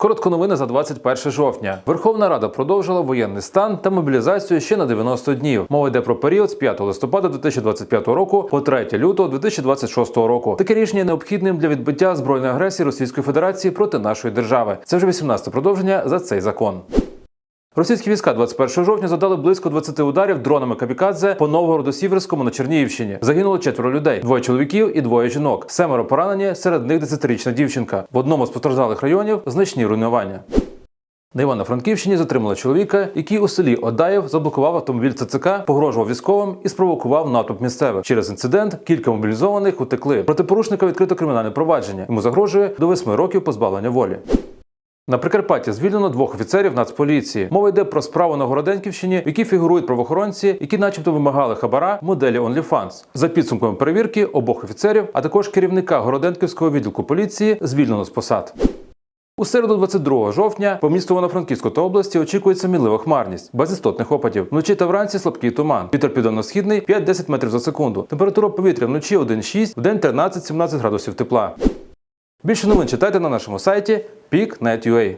Коротко новини за 21 жовтня. Верховна Рада продовжила воєнний стан та мобілізацію ще на 90 днів. Мова йде про період з 5 листопада 2025 року по 3 лютого 2026 року. Таке рішення необхідним для відбиття збройної агресії Російської Федерації проти нашої держави. Це вже 18 продовження за цей закон. Російські війська 21 жовтня завдали близько 20 ударів дронами камікадзе по Новгороду-Сіверському на Чернігівщині. Загинуло четверо людей: двоє чоловіків і двоє жінок. Семеро поранені, серед них 10-річна дівчинка. В одному з постраждалих районів значні руйнування. На Івано-Франківщині затримали чоловіка, який у селі Одаєв заблокував автомобіль ЦЦК, погрожував військовим і спровокував натовп місцевих. Через інцидент кілька мобілізованих утекли. Проти порушника відкрито кримінальне провадження. Йому загрожує до 8 років позбавлення волі. На Прикарпатті звільнено двох офіцерів Нацполіції. Мова йде про справу на Городенківщині, в якій фігурують правоохоронці, які, начебто, вимагали хабара моделі OnlyFans. За підсумками перевірки обох офіцерів, а також керівника Городенківського відділку поліції звільнено з посад. У середу, 22 жовтня, по місту Івано-Франківську та області очікується мінлива хмарність, без істотних опадів. Вночі та вранці слабкий туман. Вітер південно-східний 5-10 метрів за секунду. Температура повітря вночі 1,6, в день 13-17 градусів тепла. Більше новин читайте на нашому сайті peak.net.ua.